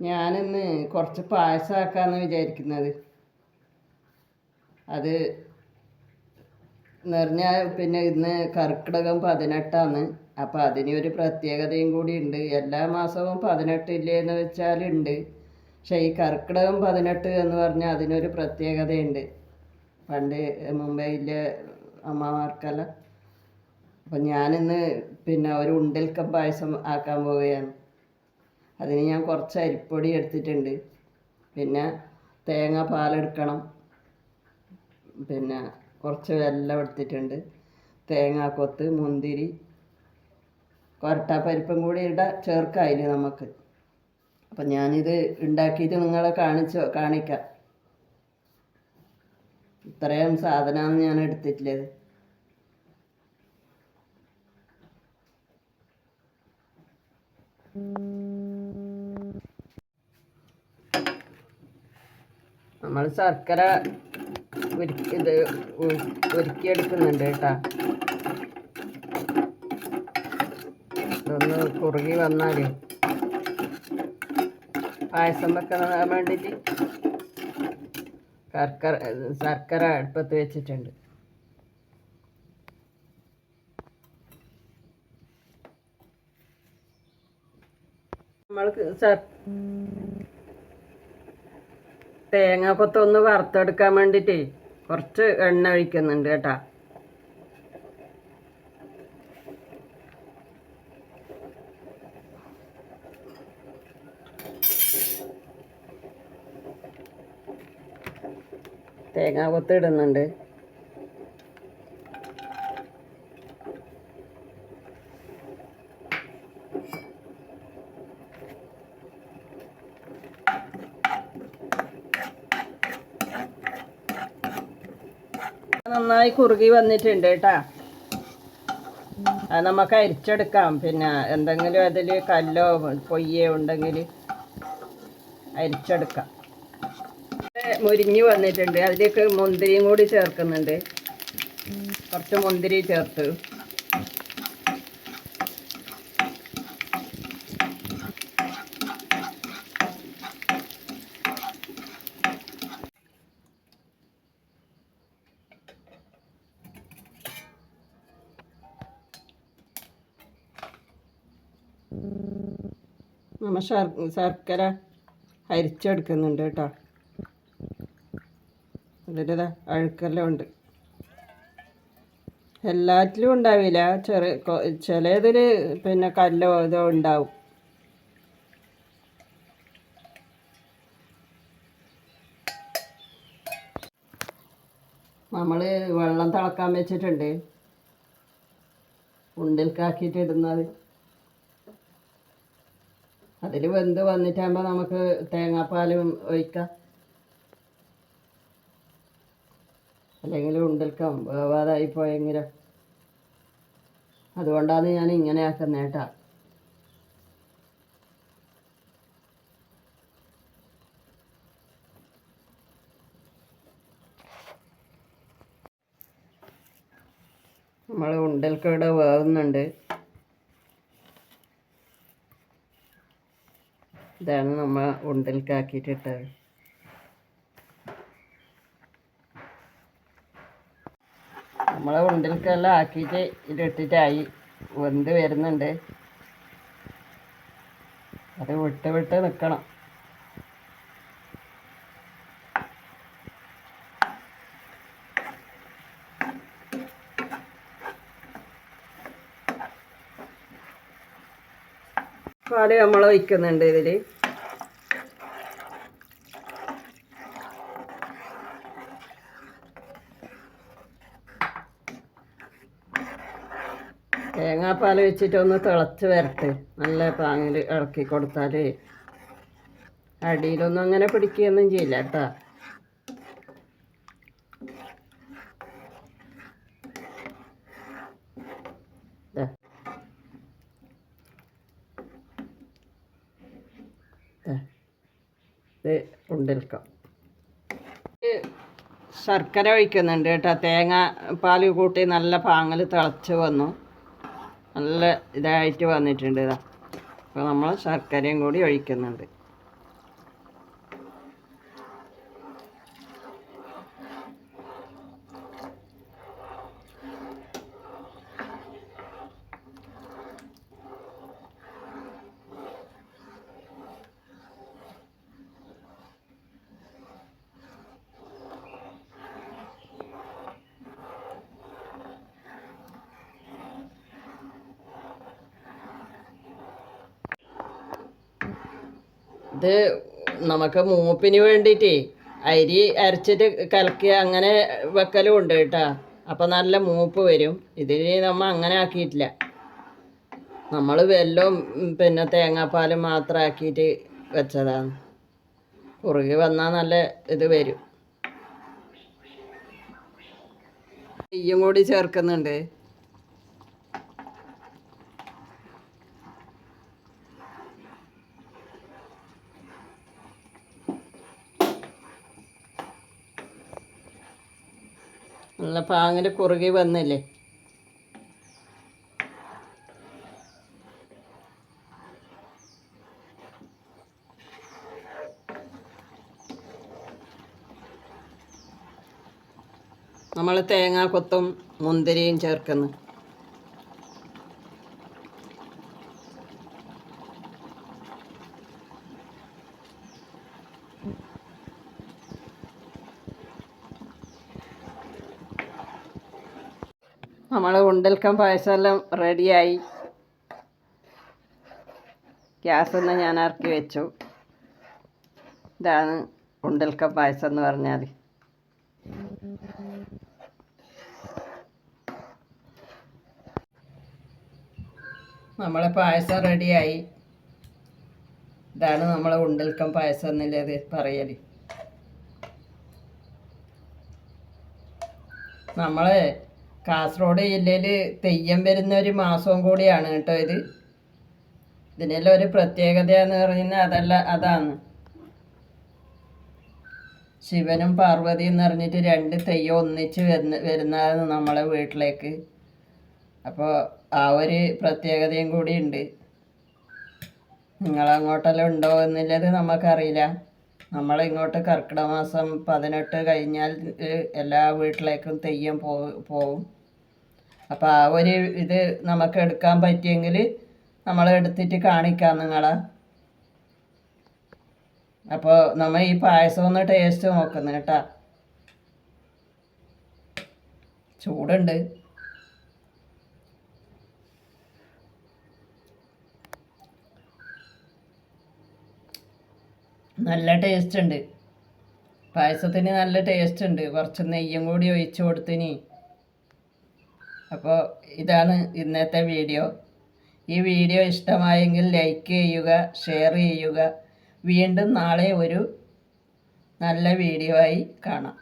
ഞാനിന്ന് കുറച്ച് പായസം ആക്കാന്ന് വിചാരിക്കുന്നത്. അത് എന്ന് പറഞ്ഞാൽ പിന്നെ ഇന്ന് കർക്കിടകം പതിനെട്ടാണ് അപ്പം അതിന് ഒരു പ്രത്യേകതയും കൂടി ഉണ്ട്. എല്ലാ മാസവും പതിനെട്ടില്ലേ എന്ന് വെച്ചാൽ ഉണ്ട്. പക്ഷേ ഈ കർക്കിടകം പതിനെട്ട് എന്ന് പറഞ്ഞാൽ അതിനൊരു പ്രത്യേകതയുണ്ട്. പണ്ട് മുംബൈയിലെ അമ്മമാർക്കെല്ലാം. അപ്പം ഞാനിന്ന് പിന്നെ ഒരു ഉണ്ടൽക്കം പായസം ആക്കാൻ പോവുകയാണ്. അതിന് ഞാൻ കുറച്ച് അരിപ്പൊടി എടുത്തിട്ടുണ്ട്. പിന്നെ തേങ്ങ പാലെടുക്കണം പിന്നെ കുറച്ച് വെല്ലം എടുത്തിട്ടുണ്ട്. തേങ്ങാക്കൊത്ത് മുന്തിരി കൊരട്ടാപ്പരിപ്പും കൂടി ഇട ചേർക്കായില്ല നമുക്ക്. അപ്പം ഞാനിത് ഉണ്ടാക്കിയിട്ട് നിങ്ങളെ കാണിച്ചോ കാണിക്കാം. ഇത്രയും സാധനമാണ് ഞാൻ എടുത്തിട്ടുള്ളത്. നമ്മൾ ശർക്കര ഇത് ഒരുക്കിയെടുക്കുന്നുണ്ട് കേട്ടാ. ഇതൊന്ന് കുറുകി വന്നാൽ പായസം വെക്കാൻ വേണ്ടിയിട്ട് ശർക്കര ശർക്കര അടുപ്പത്ത് വെച്ചിട്ടുണ്ട്. നമ്മൾക്ക് തേങ്ങ തേങ്ങാക്കൊത്തൊന്ന് വറുത്തെടുക്കാൻ വേണ്ടിയിട്ട് കുറച്ച് എണ്ണ ഒഴിക്കുന്നുണ്ട് കേട്ടാ. തേങ്ങാക്കൊത്ത് ഇടുന്നുണ്ട് നന്നായി കുറുകി വന്നിട്ടുണ്ട് കേട്ടാ. അത് നമുക്ക് അരിച്ചെടുക്കാം. പിന്നെ എന്തെങ്കിലും അതിൽ കല്ലോ പൊയ്യോ ഉണ്ടെങ്കിൽ അരിച്ചെടുക്കാം. മുരിഞ്ഞു വന്നിട്ടുണ്ട്. അതിലേക്ക് മുന്തിരിയും കൂടി ചേർക്കുന്നുണ്ട്. കുറച്ച് മുന്തിരി ചേർത്ത്. നമ്മൾ ശർ ശർക്കര അരിച്ചെടുക്കുന്നുണ്ട് കേട്ടോ. അതിന്റെതാ അഴുക്കെല്ലാം ഉണ്ട്. എല്ലാറ്റിലും ഉണ്ടാവില്ല. ചെറിയ ചിലതിൽ പിന്നെ കല്ലോ ഇതോ ഉണ്ടാവും. നമ്മൾ വെള്ളം തിളക്കാൻ വെച്ചിട്ടുണ്ട്. ഉണ്ടിൽക്കാക്കിയിട്ട് ഇടുന്നത്. അതിൽ വെന്ത് വന്നിട്ടാകുമ്പോൾ നമുക്ക് തേങ്ങാപ്പാലും ഒഴിക്കാം. അല്ലെങ്കിൽ ഉണ്ടൽക്കാം വേവാതായി പോയെങ്കിലും. അതുകൊണ്ടാണ് ഞാൻ ഇങ്ങനെ ആക്കുന്നത് കേട്ടാ. നമ്മൾ ഉണ്ടൽക്കവിടെ വേവുന്നുണ്ട്. ഇതാണ് നമ്മൾ ഉണ്ടൽക്കാക്കിയിട്ടിട്ടത് നമ്മളെ ഉണ്ടൽക്കെല്ലാം ആക്കിയിട്ട് ഇതിട്ടിട്ടായി. വെന്ത് വരുന്നുണ്ട്. അത് വിട്ട് വിട്ട് നിൽക്കണം പാൽ നമ്മൾ ഒഴിക്കുന്നുണ്ട് ഇതിൽ തേങ്ങാപ്പാൽ വെച്ചിട്ട് ഒന്ന് തിളച്ച് വരട്ടെ. നല്ല പാങ്ങിൽ ഇളക്കി കൊടുത്താൽ അടിയിലൊന്നും അങ്ങനെ പിടിക്കുകയൊന്നും ചെയ്യില്ല കേട്ടോ. ഇത് ഉണ്ടെടുക്കാം ശർക്കര ഒഴിക്കുന്നുണ്ട് കേട്ടോ. തേങ്ങ പാൽ കൂട്ടി നല്ല പാങ്ങൽ തിളച്ച് വന്നു. നല്ല ഇതായിട്ട് വന്നിട്ടുണ്ട് ഇതാ. അപ്പോൾ നമ്മൾ ശർക്കരയും കൂടി ഒഴിക്കുന്നുണ്ട്. ഇത് നമുക്ക് മൂപ്പിന് വേണ്ടിയിട്ടേ അരി അരച്ചിട്ട് കലക്കി അങ്ങനെ വെക്കലും ഉണ്ട് കേട്ടോ. അപ്പം നല്ല മൂപ്പ് വരും. ഇതിൽ നമ്മൾ അങ്ങനെ ആക്കിയിട്ടില്ല. നമ്മൾ വെല്ലവും പിന്നെ തേങ്ങാപ്പാലും മാത്രം ആക്കിയിട്ട് വെച്ചതാണ് കുറുകി വന്നാൽ നല്ല ഇത് വരും. നെയ്യും കൂടി ചേർക്കുന്നുണ്ട്. നല്ല പാങ്ങിന്റെ കുറുകി വന്നില്ലേ? നമ്മൾ തേങ്ങാ കൊത്തും മുന്തിരിയും ചേർക്കുന്നു. നമ്മൾ ഉണ്ടൽക്കം പായസമെല്ലാം റെഡിയായി ഗ്യാസ് ഒന്ന് ഞാൻ ഇറക്കി വെച്ചു. ഇതാണ് ഉണ്ടൽക്കം പായസം എന്ന് പറഞ്ഞാൽ നമ്മളെ പായസം റെഡിയായി ഇതാണ് നമ്മളെ ഉണ്ടൽക്കം പായസം എന്നുള്ളത് പറയൽ നമ്മളെ കാസർഗോഡ് ജില്ലയിൽ തെയ്യം വരുന്ന ഒരു മാസവും കൂടിയാണ് കേട്ടോ ഇത്. ഇതിനെല്ലാം ഒരു പ്രത്യേകത എന്ന് പറയുന്നത് അതല്ല അതാണ്. ശിവനും പാർവതി എന്ന് പറഞ്ഞിട്ട് രണ്ട് തെയ്യം ഒന്നിച്ച് വരുന്ന വരുന്നതാണ് നമ്മളെ വീട്ടിലേക്ക്. അപ്പോൾ ആ ഒരു പ്രത്യേകതയും കൂടി ഉണ്ട്. നിങ്ങളങ്ങോട്ടെല്ലാം ഉണ്ടോ എന്നുള്ളത് നമുക്കറിയില്ല. നമ്മളിങ്ങോട്ട് കർക്കിടക മാസം പതിനെട്ട് കഴിഞ്ഞാൽ എല്ലാ വീട്ടിലേക്കും തെയ്യം പോ പോവും. അപ്പോൾ ആ ഒരു ഇത് നമുക്ക് എടുക്കാൻ പറ്റിയെങ്കിൽ നമ്മൾ എടുത്തിട്ട് കാണിക്കാം നിങ്ങളെ. അപ്പോൾ നമ്മൾ ഈ പായസം ഒന്ന് ടേസ്റ്റ് നോക്കുന്നു കേട്ടാ. ചൂടുണ്ട്. നല്ല ടേസ്റ്റ് ഉണ്ട്. പായസത്തിന് നല്ല ടേസ്റ്റ് ഉണ്ട്. കുറച്ച് നെയ്യും കൂടി ഒഴിച്ചു കൊടുത്തിന്. അപ്പോൾ ഇതാണ് ഇന്നത്തെ വീഡിയോ. ഈ വീഡിയോ ഇഷ്ടമായെങ്കിൽ ലൈക്ക് ചെയ്യുക ഷെയർ ചെയ്യുക. വീണ്ടും നാളെ ഒരു നല്ല വീഡിയോ ആയി കാണാം.